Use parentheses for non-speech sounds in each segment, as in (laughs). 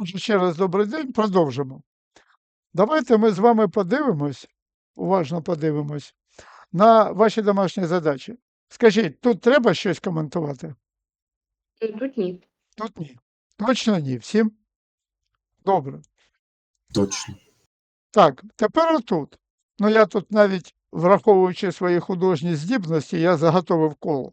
Отже, ще раз добрий день, продовжимо. Давайте ми з вами подивимось, уважно подивимось на ваші домашні задачі. Скажіть, тут треба щось коментувати? Ну, Тут ні. Тут ні. Точно ні. Всім? Добре. Точно. Так, тепер отут. Ну, я тут навіть, враховуючи свої художні здібності, я заготовив коло.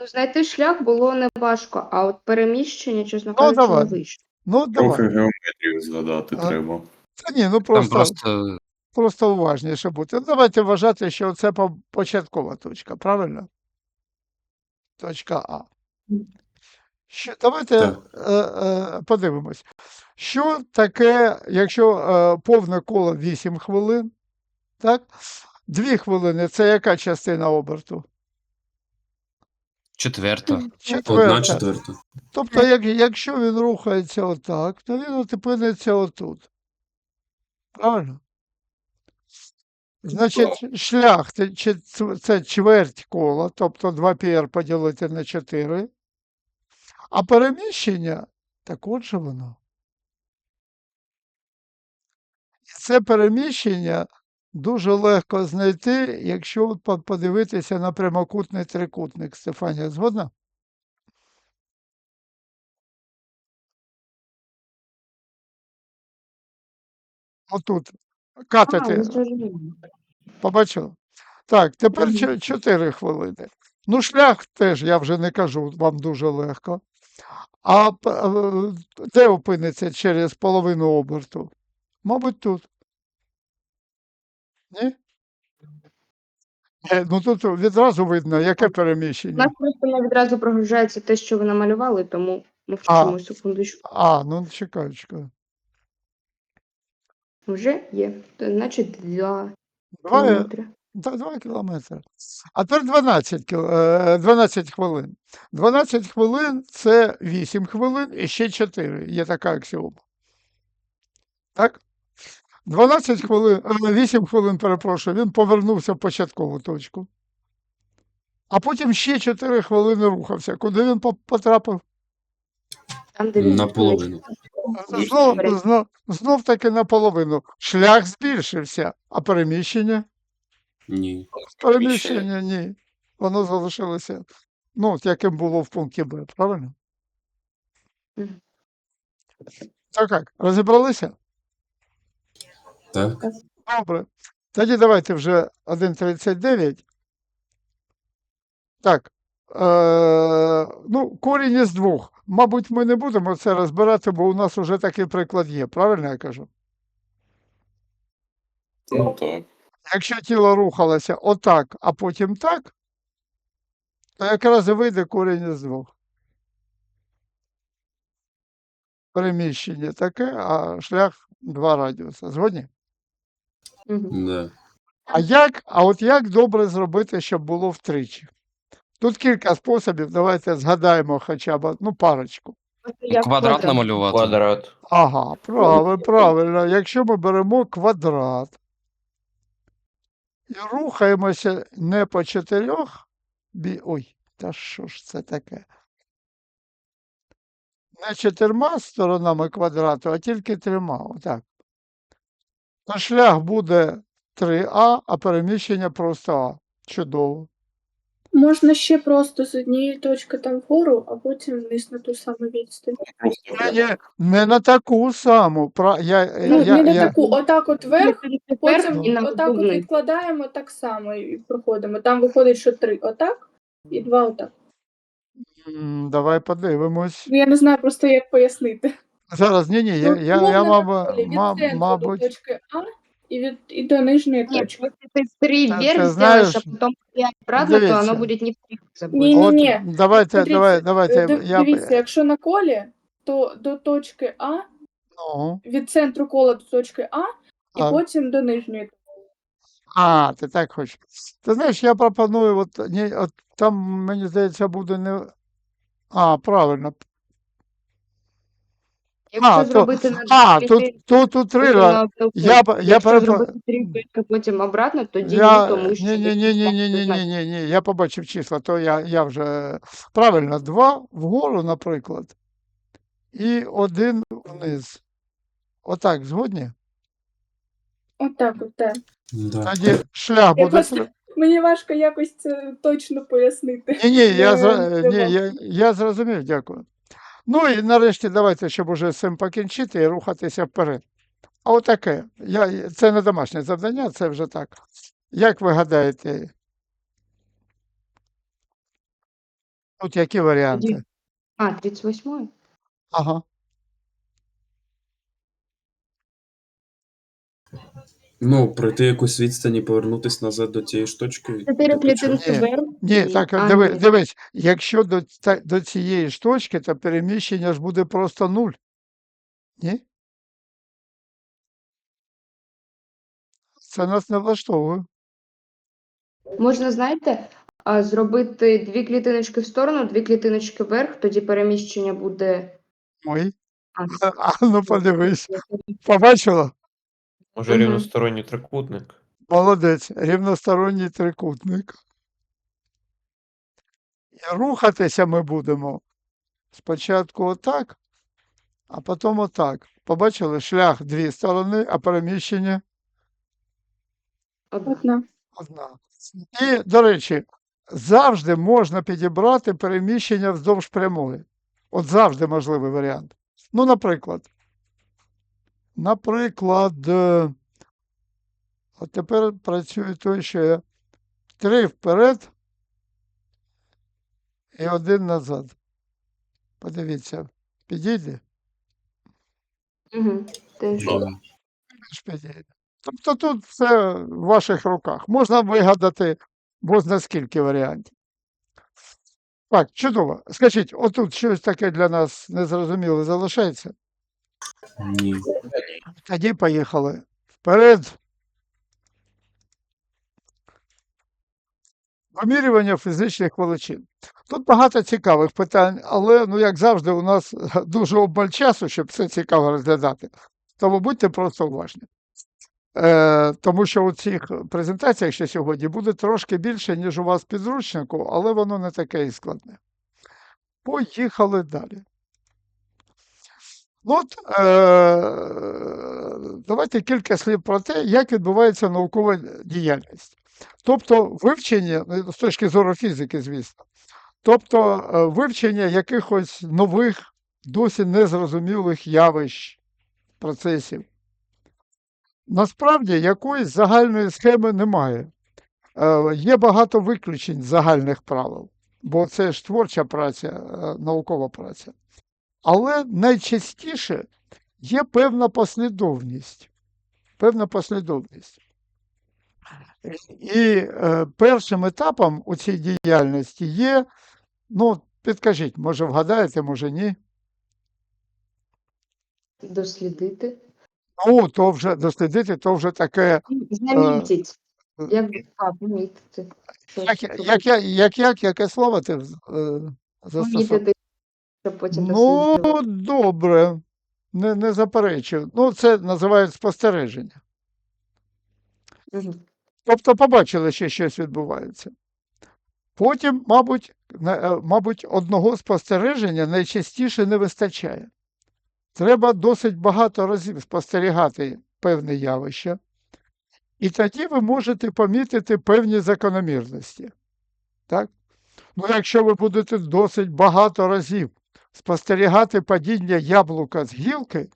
Ну, знайти шлях було не важко, а от переміщення, чесно Ну, кажучи, не вийшло. Ну, Трохи давай. геометрію згадати А, треба. Та ні, ну Там просто, просто просто уважніше бути. Ну, Давайте вважати, що це по- початкова точка, правильно? Точка А. Що, давайте Так. е, е, подивимось. Що таке, якщо е, повне коло 8 хвилин, так? 2 хвилини це яка частина оберту? Четверта. Одна Четверта. четверта. Тобто, як, якщо він рухається отак, то він от опиниться отут. Правильно? Значить, шлях це, чи- ц- це чверть кола, тобто 2 πr поділити на 4. А переміщення так от же воно. І це переміщення дуже легко знайти, якщо подивитися на прямокутний трикутник. Стефанія, згодна? Отут. Катати. ну. Побачила? Так, тепер 4 хвилини. Ну, шлях теж я вже не кажу, вам дуже легко. А е, де опиниться через половину оберту? Мабуть, тут. Ні? Е, Ну тут відразу видно, яке У нас переміщення. просто не відразу прогружається те, що ви намалювали, тому А. мовчимо секундочку. А, ну чекай, чекай. Вже є. То, значить, 2 Два, е, кілометри. та 2 кілометри. А тепер 12, кіл- е, 12 хвилин. 12 хвилин це 8 хвилин і ще 4. Є така аксіома. Так? 12 хвилин, е, 8 хвилин, перепрошую, він повернувся в початкову точку. А потім ще 4 хвилини рухався. Куди він потрапив? Там, де він Наполовину. Знов, знов, знов таки наполовину. Шлях збільшився, а переміщення? Ні. Переміщення ні. Воно залишилося, ну, от яким було в пункті Б, правильно? Так як, розібралися? Так. Добре. Тоді давайте вже 1.39. Так. Е, ну, корінь із двох. Мабуть, ми не будемо це розбирати, бо у нас вже такий приклад є, правильно я кажу? Ну так. Якщо тіло рухалося отак, а потім так, то якраз і вийде корінь із двох. Переміщення таке, а шлях два радіуса. Згодні? Да. А як, а от як добре зробити, щоб було втричі? Тут кілька способів, давайте згадаємо хоча б ну, парочку. Квадрат намалювати. Квадрат. Ага, правильно, правильно. Якщо ми беремо квадрат і рухаємося не по чотирьох, бі... ой, та що ж це таке? Не чотирма сторонами квадрату, а тільки трьома. Отак. То шлях буде 3А, а переміщення просто А. Чудово. Можна ще просто з однієї точки там вгору, а потім вниз на ту саму відстань. Ні, не на таку саму. Я, Ну, я, не на я... таку, отак от вверх, потім отак от відкладаємо так само і проходимо. Там виходить, що три отак і два отак. Давай подивимось. Ну, я не знаю просто, як пояснити. Зараз, ні, ні, я, Ну, я, я, так, від маб- мабуть, точки А і, від, і до нижньої Нет, точки. если ты три вверх ти сделаешь, а потом пять обратно, то дивіться. оно будет не в три забыть. Ні, ні, От ні. давайте, Смотрите, давай, Е, давайте, я, Дивіться, якщо на колі, то до точки А, ну, від центру кола до точки А, і А. потім до нижньої. а, ти так хочеш. Ти знаєш, я пропоную, от, ні, от там, мені здається, буде не, а, правильно, Якщо а, то, на а, тут, тут, тут три, я, зробити три потім обратно, тоді Я... ні, тому що Ні, ні, ні, ні, ні, ні, ні, ні, ні, я побачив числа, то я, я вже, правильно, два вгору, наприклад, і один вниз. Отак, згодні? Отак, от, так. Да. Тоді шлях Я буде. просто- Мені важко якось це точно пояснити. Ні, ні, я, Я зра- ні, я, я зрозумів, дякую. Ну і нарешті давайте, щоб уже з цим покінчити і рухатися вперед. А отаке. Я, це не домашнє завдання, це вже так. Як ви гадаєте? Тут які варіанти? А, 38 Ага. Ну, пройти якусь відстань і повернутися назад до тієї ж точки. Чотири клітинки Ні. вверх. Ні, і- так а, диви, ні. дивись, якщо до, та- до цієї ж точки, то переміщення ж буде просто нуль. Ні? Це нас не влаштовує. Можна, знаєте, а, зробити дві клітиночки в сторону, дві клітиночки вверх, тоді переміщення буде. Ой. А, (laughs) А ну подивись. Побачила? Може Мгм. рівносторонній трикутник. Молодець, рівносторонній трикутник. І рухатися ми будемо спочатку отак, а потім отак. Побачили шлях дві сторони, а переміщення Одна. Одна. одна. І, до речі, завжди можна підібрати переміщення вздовж прямої. От завжди можливий варіант. Ну, наприклад. Наприклад, е, от тепер працює той, що я три вперед і один назад. Подивіться, підійде? Угу. Ж підійде. Тобто тут все в ваших руках. Можна вигадати бозна скільки варіантів. Так, чудово. Скажіть, отут щось таке для нас незрозуміле залишається? Ні. Тоді поїхали. Вперед. Вимірювання фізичних величин. Тут багато цікавих питань, але, ну, як завжди, у нас (laughs) дуже обмаль часу, щоб все цікаво розглядати. Тому будьте просто уважні. Е, тому що у цих презентаціях ще сьогодні буде трошки більше, ніж у вас підручнику, але воно не таке і складне. Поїхали далі. Ну, От, е, давайте кілька слів про те, як відбувається наукова діяльність. Тобто вивчення, ну, з точки зору фізики, звісно, тобто е, вивчення якихось нових, досі незрозумілих явищ, процесів. Насправді якоїсь загальної схеми немає. Е, Є багато виключень загальних правил, бо це ж творча праця, наукова праця. Але найчастіше є певна послідовність. Певна послідовність. І е, першим етапом у цій діяльності є, ну, підкажіть, може вгадаєте, може ні. Дослідити. Ну, то вже дослідити, то вже таке е, Як а, помітити. Як, як, як, як, як, яке слово ти е, застосував? Помітити, щоб потім Ну, досліджувати. добре, не, не заперечую. Ну, це називають спостереження. Мгм. Тобто побачили, що щось відбувається. Потім, мабуть, на- е, мабуть, одного спостереження найчастіше не вистачає. Треба досить багато разів спостерігати певне явище, і тоді ви можете помітити певні закономірності. Так? Ну, якщо ви будете досить багато разів спостерігати падіння яблука з гілки,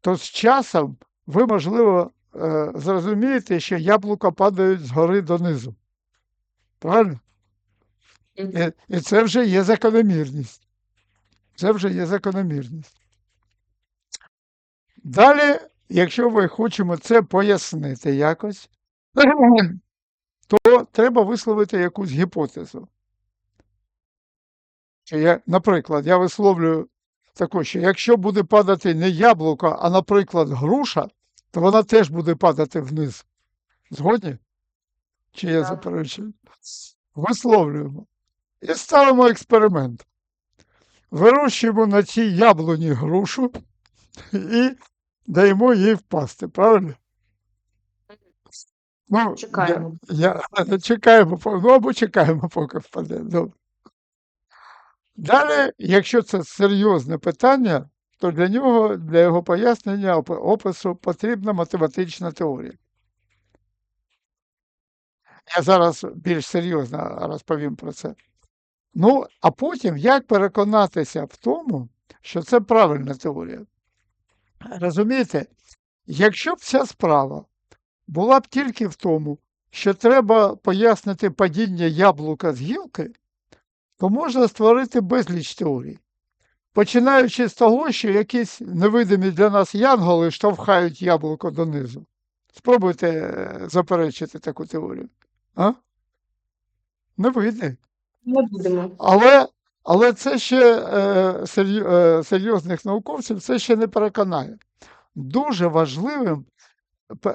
то з часом ви, можливо, е, зрозумієте, що яблука падають згори донизу. Правильно? І, і це вже є закономірність. Це вже є закономірність. Далі, якщо ми хочемо це пояснити якось, (clears throat) то треба висловити якусь гіпотезу. Що я, наприклад, я висловлюю таку, що якщо буде падати не яблуко, а, наприклад, груша, то вона теж буде падати вниз. Згодні? Чи я Так. заперечую? Висловлюємо. І ставимо експеримент. Вирощуємо на цій яблуні грушу і даємо їй впасти, правильно? Ну, Чекаємо. Я, я, (laughs) чекаємо, ну або чекаємо, поки впаде. Добре. Далі, якщо це серйозне питання, то для нього, для його пояснення опису потрібна математична теорія. Я зараз більш серйозно розповім про це. Ну, а потім як переконатися в тому, що це правильна теорія? Розумієте, якщо б ця справа була б тільки в тому, що треба пояснити падіння яблука з гілки, то можна створити безліч теорій. Починаючи з того, що якісь невидимі для нас янголи штовхають яблуко донизу. Спробуйте е, заперечити таку теорію. А? Не вийде. Не будемо. Але, але це ще е, е, серйозних науковців це ще не переконає. Дуже важливим,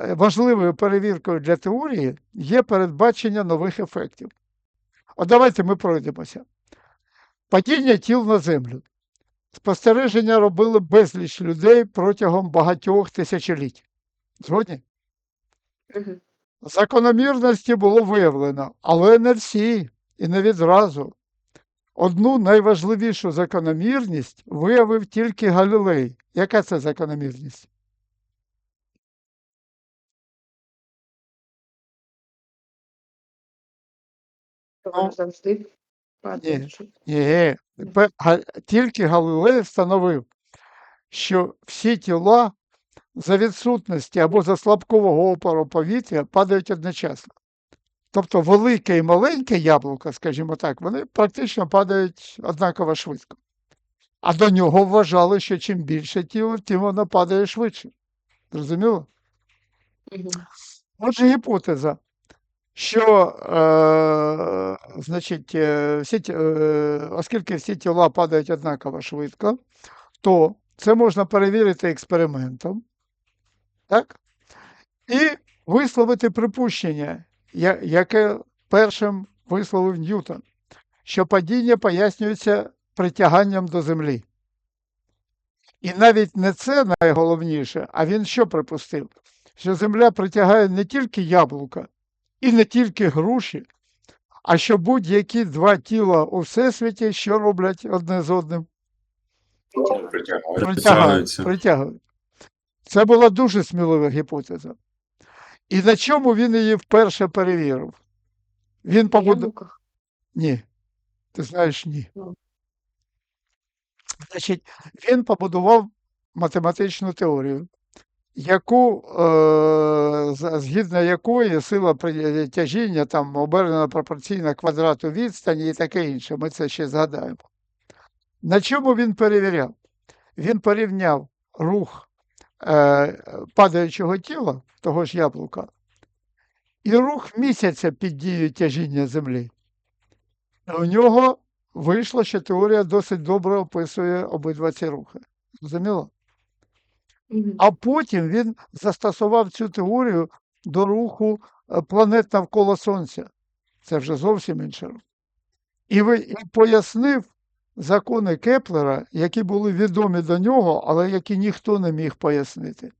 важливою перевіркою для теорії є передбачення нових ефектів. От давайте ми пройдемося. Падіння тіл на землю. Спостереження робили безліч людей протягом багатьох тисячоліть. Згодні? Закономірності було виявлено, але не всі і не відразу. Одну найважливішу закономірність виявив тільки Галілей. Яка це закономірність? Завжди падає. Ні, тільки Галилей встановив, що всі тіла за відсутності або за слабкого опору повітря падають одночасно. Тобто велике і маленьке яблуко, скажімо так, вони практично падають однаково швидко. А до нього вважали, що чим більше тіло, тим воно падає швидше. Зрозуміло? Отже, гіпотеза, що е, значить, е, всі, е, оскільки всі тіла падають однаково швидко, то це можна перевірити експериментом, так? І висловити припущення, яке першим висловив Ньютон, що падіння пояснюється притяганням до землі. І навіть не це найголовніше, а він що припустив? Що земля притягає не тільки яблука і не тільки груші, а що будь-які два тіла у всесвіті, що роблять одне з одним. Притягаються. притягують. Це була дуже смілива гіпотеза. І на чому він її вперше перевірив? Він побудував. Ні. Ти знаєш, ні. Ну. Значить, він побудував математичну теорію, яку, е, згідно якої сила притяжіння там обернена пропорційна квадрату відстані і таке інше. Ми це ще згадаємо. На чому він перевіряв? Він порівняв рух е, падаючого тіла, того ж яблука, і рух місяця під дією тяжіння землі. У нього вийшло, що теорія досить добре описує обидва ці рухи. Зрозуміло? А потім він застосував цю теорію до руху е, планет навколо Сонця. Це вже зовсім інше. І, ви, і пояснив закони Кеплера, які були відомі до нього, але які ніхто не міг пояснити.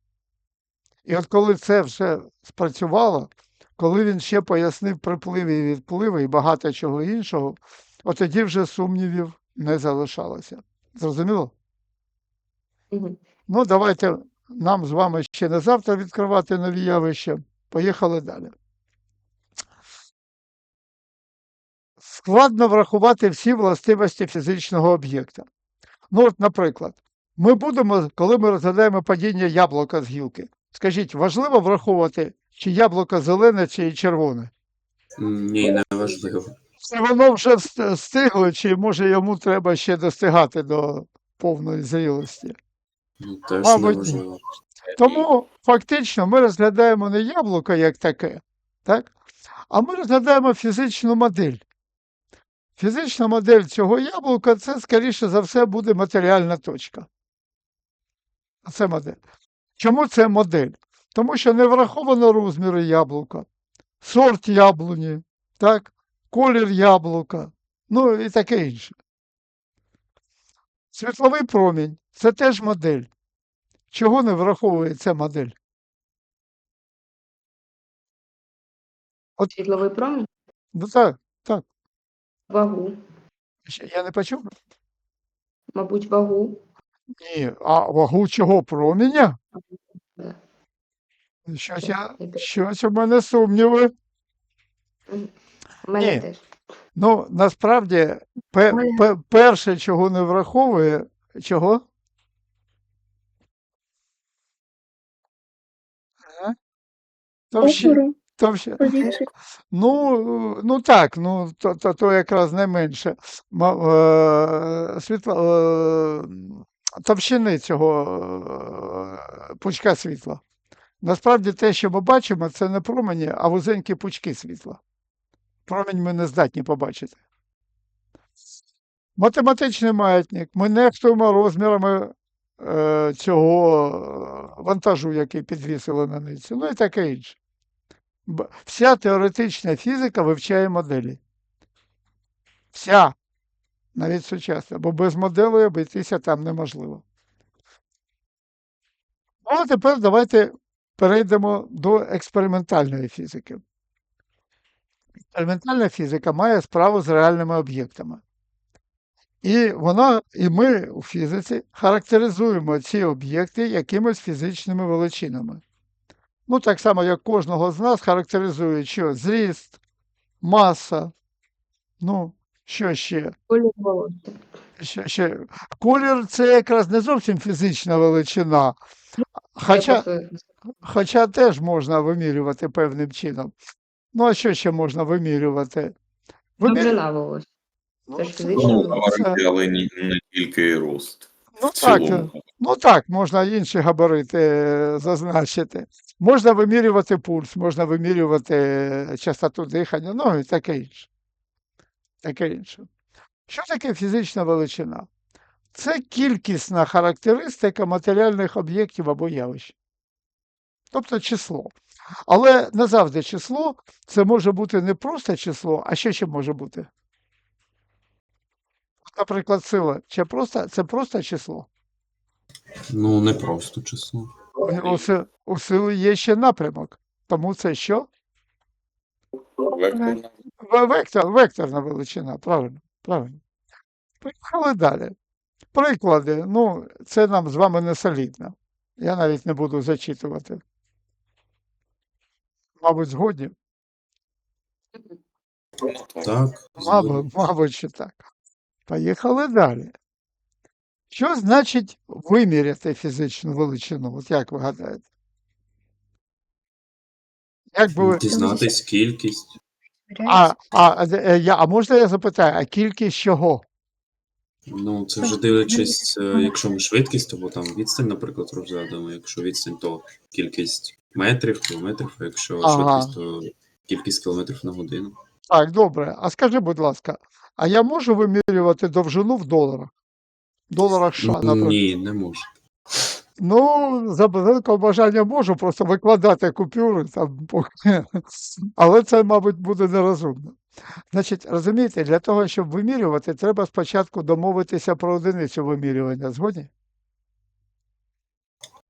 І от коли це все спрацювало, коли він ще пояснив припливи і відпливи і багато чого іншого, от тоді вже сумнівів не залишалося. Зрозуміло? Ну, давайте нам з вами ще не завтра відкривати нові явища. Поїхали далі. Складно врахувати всі властивості фізичного об'єкта. Ну, от, наприклад, ми будемо, коли ми розглядаємо падіння яблука з гілки. Скажіть, важливо враховувати, чи яблуко зелене, чи червоне? Ні, не важливо. Це воно вже вст- встигло, чи може йому треба ще достигати до повної зрілості? Ну, теж Мабуть, не ні. Тому фактично ми розглядаємо не яблуко як таке, так? а ми розглядаємо фізичну модель. Фізична модель цього яблука це, скоріше за все, буде матеріальна точка. А Це модель. Чому це модель? Тому що не враховано розміри яблука, сорт яблуні, так? колір яблука, ну і таке інше. Світловий промінь це теж модель. Чого не враховує ця модель? Світловий промінь, Ну так, так. вагу. Я не почув. Мабуть, вагу. Ні, а вагу чого променя? Да. Щось я, щось у мене сумніви. У мене Ні. теж. Ну, насправді, пе, пе, перше, чого не враховує, чого? Опору, товщи, повітря. Ну, ну так, ну то, то, то якраз найменше. Ма- е, Світла, е, товщини цього е, пучка світла. Насправді те, що ми бачимо, це не промені, а вузенькі пучки світла. Промінь ми не здатні побачити. Математичний маятник. Ми нехтуємо розмірами е, цього вантажу, який підвісили на ниці. Ну і таке інше. Вся теоретична фізика вивчає моделі. Вся. Навіть сучасна. Бо без моделей обійтися там неможливо. Ну, а тепер давайте перейдемо до експериментальної фізики. Експериментальна фізика має справу з реальними об'єктами. І вона, і ми у фізиці характеризуємо ці об'єкти якимись фізичними величинами. Ну, так само, як кожного з нас характеризує, що зріст, маса, ну, що ще? Колір. Ще, ще. Колір це якраз не зовсім фізична величина, хоча, хоча теж можна вимірювати певним чином. Ну, а що ще можна вимірювати? Вимір... довжина волосся. Ну, це ж фізично. Ну, але не, не тільки рост. Ну, так. Ну так, можна інші габарити е, зазначити. Можна вимірювати пульс, можна вимірювати е, частоту дихання, ну і таке інше. Таке інше. Що таке фізична величина? Це кількісна характеристика матеріальних об'єктів або явищ. Тобто число. Але не завжди число це може бути не просто число, а ще може бути? Наприклад, сила. Це просто, це просто число. Ну, не просто число. У, си- сили є ще напрямок. Тому це що? Векторна. Вектор, векторна величина, правильно, правильно. Поїхали далі. Приклади. Ну, це нам з вами не солідно. Я навіть не буду зачитувати. Мабуть, згодні? Так, Мабуть, мабуть, що так. Поїхали далі. Що значить виміряти фізичну величину? От як ви гадаєте? Як би ви... дізнатись кількість. А, а, е, я, а можна я запитаю, а кількість чого? Ну, це вже дивлячись, е, якщо ми швидкість, або там відстань, наприклад, розглядаємо. Якщо відстань, то кількість метрів, кілометрів, а якщо Ага. швидкість, то кількість кілометрів на годину. Так, добре. А скажи, будь ласка, а я можу вимірювати довжину в доларах? Доларах США, наприклад. Ні, не можу. Ну, за великого бажання можу просто викладати купюри там, але це, мабуть, буде нерозумно. Значить, розумієте, для того, щоб вимірювати, треба спочатку домовитися про одиницю вимірювання. Згодні?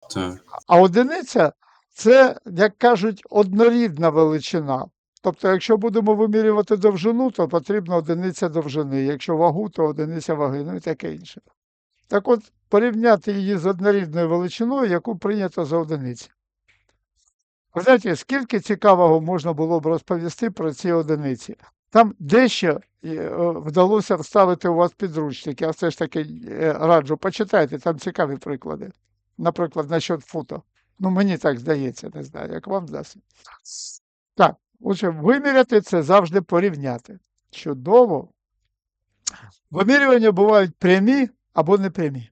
Так. А одиниця це, як кажуть, однорідна величина. Тобто, якщо будемо вимірювати довжину, то потрібна одиниця довжини. Якщо вагу, то одиниця ваги, ну і таке інше. Так от, порівняти її з однорідною величиною, яку прийнято за одиницю. Ви знаєте, скільки цікавого можна було б розповісти про ці одиниці? Там дещо е, вдалося вставити у вас підручник. Я все ж таки е, раджу, почитайте, там цікаві приклади. Наприклад, насчет фото. Ну, мені так здається, не знаю, як вам здається. Так, отже, виміряти це завжди порівняти. Чудово. Вимірювання бувають прямі або непрямі.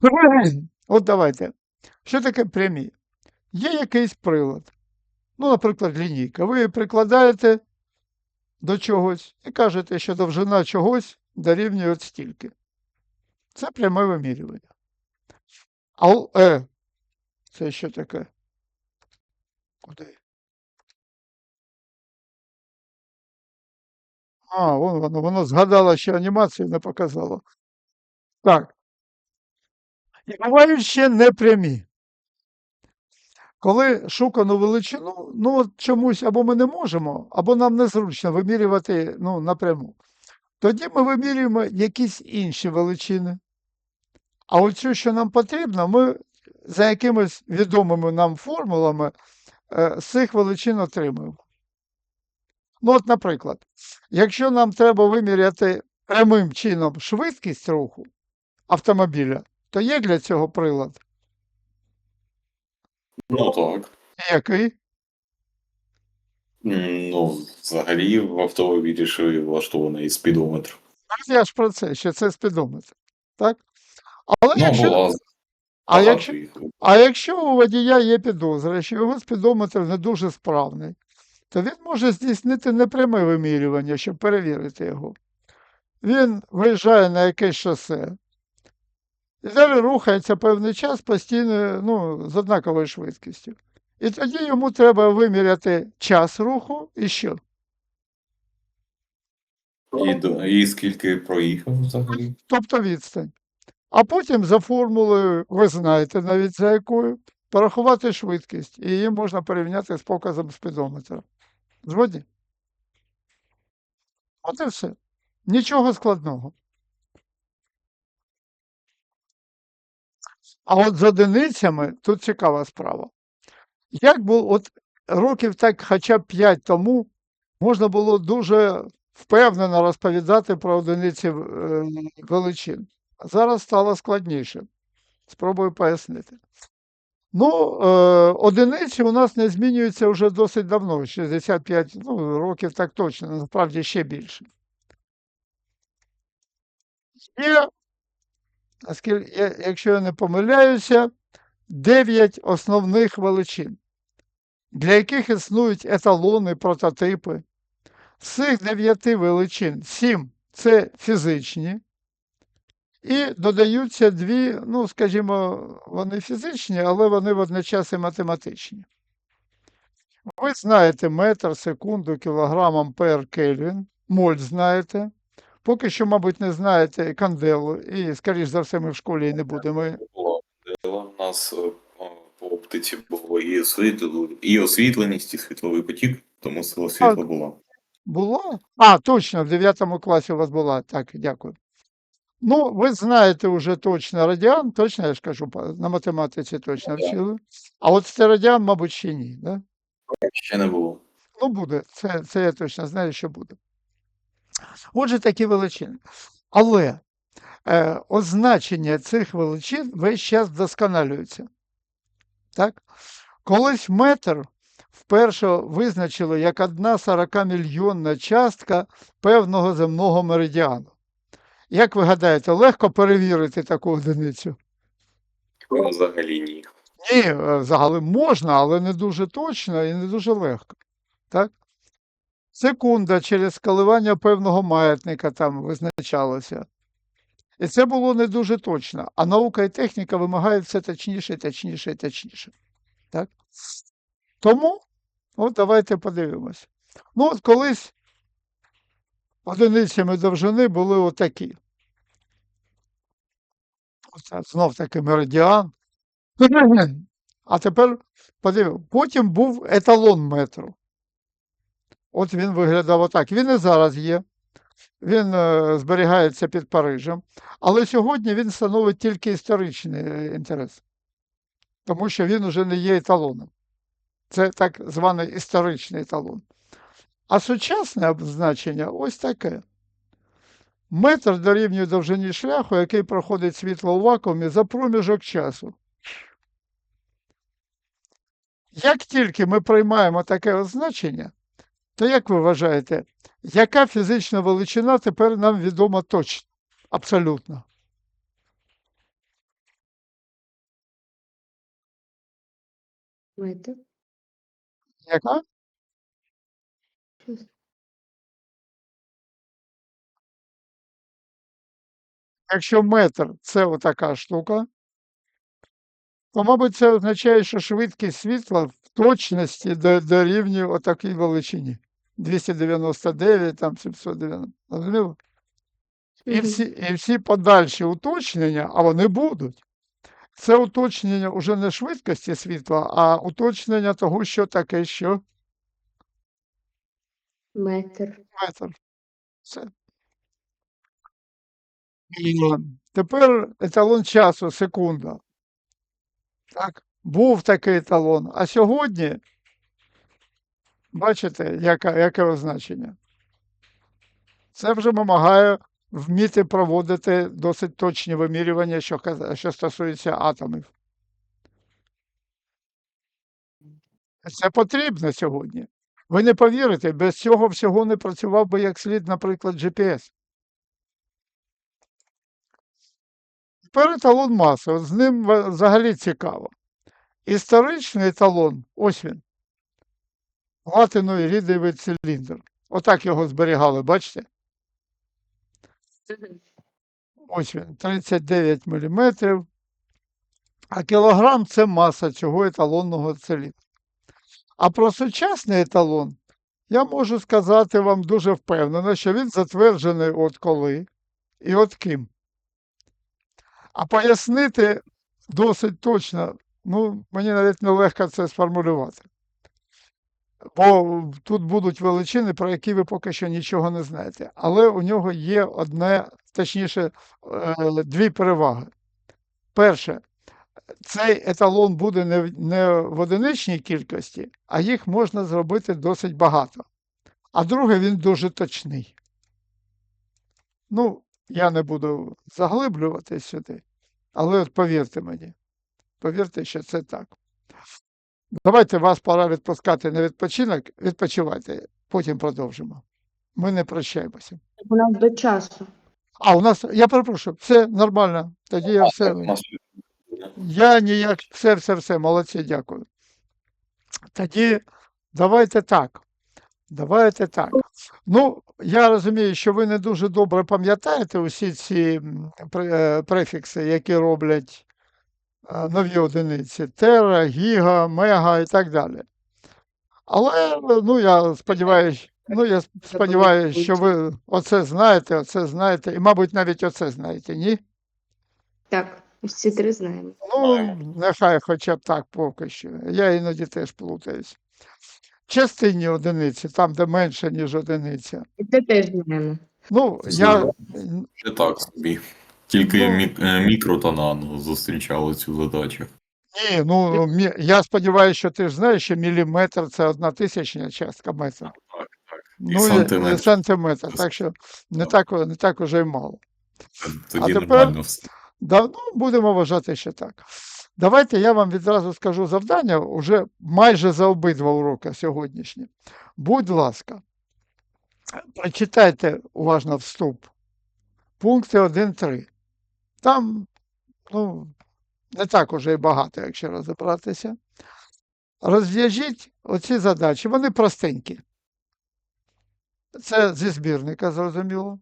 (clears throat) От давайте. Що таке прямі? Є якийсь прилад. Ну, наприклад, лінійка. Ви її прикладаєте до чогось і кажете, що довжина чогось дорівнює от стільки. Це пряме вимірювання. А е, це що таке? Куди? А, вон воно, воно згадало, що анімацію не показало. Так. І бувають ще непрямі. Коли шукану величину, ну от чомусь або ми не можемо, або нам незручно вимірювати ну, напряму. Тоді ми вимірюємо якісь інші величини. А оцю, що нам потрібно, ми за якимись відомими нам формулами е, з цих величин отримуємо. Ну, от, наприклад, якщо нам треба виміряти прямим чином швидкість руху автомобіля, то є для цього прилад. Ну так. Який? Ну, взагалі в автомобілі ж влаштований спідометр. Я ж про це, що це спідометр. Так? Але Ну, якщо, була а, якщо, а якщо у водія є підозра, що його спідометр не дуже справний, то він може здійснити непряме вимірювання, щоб перевірити його. Він виїжджає на якесь шосе і далі рухається певний час постійно ну, з однаковою швидкістю. І тоді йому треба виміряти час руху і що? І, до- і скільки проїхав взагалі? тобто відстань. А потім за формулою, ви знаєте навіть за якою, порахувати швидкість, і її можна порівняти з показом спідометра. Згодні? От і все. Нічого складного. А от з одиницями тут цікава справа. Як було, от років так хоча б 5 тому можна було дуже впевнено розповідати про одиниці е, величин. Зараз стало складніше. Спробую пояснити. Ну, е, одиниці у нас не змінюються вже досить давно, 65 ну, років так точно, насправді ще більше. Є, наскільки, я- якщо я не помиляюся, 9 основних величин, для яких існують еталони, прототипи. З цих 9 величин 7 це фізичні, і додаються дві, ну, скажімо, вони фізичні, але вони водночас і математичні. Ви знаєте метр, секунду, кілограм, ампер, кельвін, моль знаєте. Поки що, мабуть, не знаєте канделу, і, скоріш за все, ми в школі і не будемо. Дела у нас е, по оптиці було і, освітло, і освітленість, і світловий потік, тому сила світла була. Була? А, точно, в 9 класі у вас була. Так, дякую. Ну, ви знаєте вже точно радіан, точно я ж кажу, на математиці точно Так. вчили. А от стерадіан, мабуть, ще ні. Да? Ще не було. Ну, буде, це, це я точно знаю, що буде. Отже, такі величини. Але е, означення цих величин весь час вдосконалюються. Так? Колись метр вперше визначили як одна 40-мільйонна частка певного земного меридіану. Як ви гадаєте, легко перевірити таку одиницю? Ну, Взагалі ні. Ні, е, загалом можна, але не дуже точно і не дуже легко. Так? Секунда через коливання певного маятника там визначалося. І це було не дуже точно. А наука і техніка вимагають все точніше, точніше точніше. Так? Тому, от давайте подивимось. Ну, от колись одиницями довжини були отакі. Оце знов таки меридіан. (clears throat) А тепер подивимо. Потім був еталон метру. От він виглядав отак. Він і зараз є. Він е, зберігається під Парижем. Але сьогодні він становить тільки історичний е, інтерес. Тому що він уже не є еталоном. Це так званий історичний еталон. А сучасне обзначення ось таке. Метр дорівнює довжині шляху, який проходить світло у вакуумі за проміжок часу. Як тільки ми приймаємо таке означення, то як ви вважаєте, яка фізична величина тепер нам відома точно? Абсолютно. Метр. Яка? Якщо метр це отака штука, то, мабуть, це означає, що швидкість світла в точності до- дорівнює отакій величині. 299, там 790. Розуміло? І всі, і всі подальші уточнення, а вони будуть. Це уточнення уже не швидкості світла, а уточнення того, що таке що Метр. метр. Все. І тепер еталон часу секунда. Так, був такий еталон. А сьогодні, бачите, яка, яке означення? Це вже вимагає вміти проводити досить точні вимірювання, що, що стосується атомів. Це потрібно сьогодні. Ви не повірите, без цього всього не працював би як слід, наприклад, GPS. Тепер еталон маси, от з ним взагалі цікаво. Історичний еталон, ось він. Латиновий рідовий циліндр. Отак його зберігали, бачите? Ось він, 39 мм. А кілограм це маса цього еталонного циліндра. А про сучасний еталон я можу сказати вам дуже впевнено, що він затверджений от коли і от ким. А пояснити досить точно, ну, мені навіть нелегко це сформулювати. Бо тут будуть величини, про які ви поки що нічого не знаєте. Але у нього є одне, точніше, е, дві переваги. Перше, цей еталон буде не не в одиничній кількості, а їх можна зробити досить багато. А друге, він дуже точний. Ну, я не буду заглиблюватись сюди, але от повірте мені, повірте, що це так. Давайте вас пора відпускати на відпочинок. Відпочивайте, потім продовжимо. Ми не прощаємося. У нас до часу. А, у нас, я перепрошую, все нормально. Тоді я все. Я ніяк, все, все, все, молодці, дякую. Тоді давайте так. Давайте так. Ну, я розумію, що ви не дуже добре пам'ятаєте усі ці е, префікси, які роблять нові одиниці: тера, гіга, мега і так далі. Але ну, я сподіваюся, ну, я сподіваюся, що ви оце знаєте, оце знаєте, і, мабуть, навіть оце знаєте, ні? Так, всі три знаємо. Ну, нехай хоча б так поки що. Я іноді теж плутаюсь. Частинні одиниці, там, де менше, ніж одиниця. І це теж знаємо. Ну, я. Так собі. Тільки Ну. мік- е, мікро зустрічали цю задачу. Ні, ну мі- я сподіваюся, що ти ж знаєш, що міліметр це одна тисячна частка метра. Так, так. І Ну, сантиметр. і сантиметр. Так що не так, не так уже й мало. Тоді тепер- нормально. Да, ну, будемо вважати, що так. Давайте я вам відразу скажу завдання уже майже за обидва уроки сьогоднішні. Будь ласка, прочитайте уважно вступ. Пункти 1-3. Там, ну, не так уже і багато, якщо розібратися. Розв'яжіть оці задачі, вони простенькі. Це зі збірника, зрозуміло.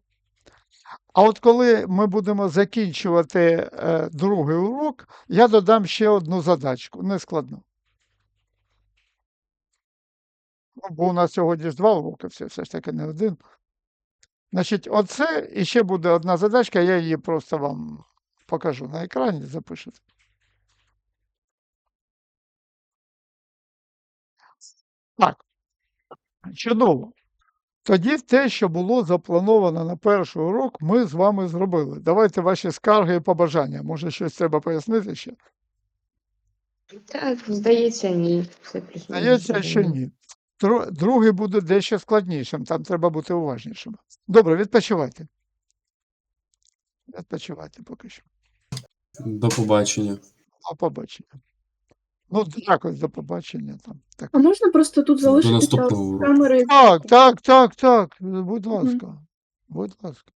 А от коли ми будемо закінчувати е, другий урок, я додам ще одну задачку, нескладну. Ну, бо у нас сьогодні ж два уроки, все, все ж таки не один. Значить, оце і ще буде одна задачка, я її просто вам покажу на екрані, запишете. Так. Чудово. Тоді те, що було заплановано на перший урок, ми з вами зробили. Давайте ваші скарги і побажання. Може, щось треба пояснити ще? Так, здається, ні. Все Здається, що ні. Другий буде дещо складнішим, там треба бути уважнішим. Добре, відпочивайте. Відпочивайте поки що. До побачення. До побачення. Ну, якось до побачення там. Так. А можна просто тут залишити наступного уроку. камери? Так, так, так, так. Будь ласка. Будь ласка.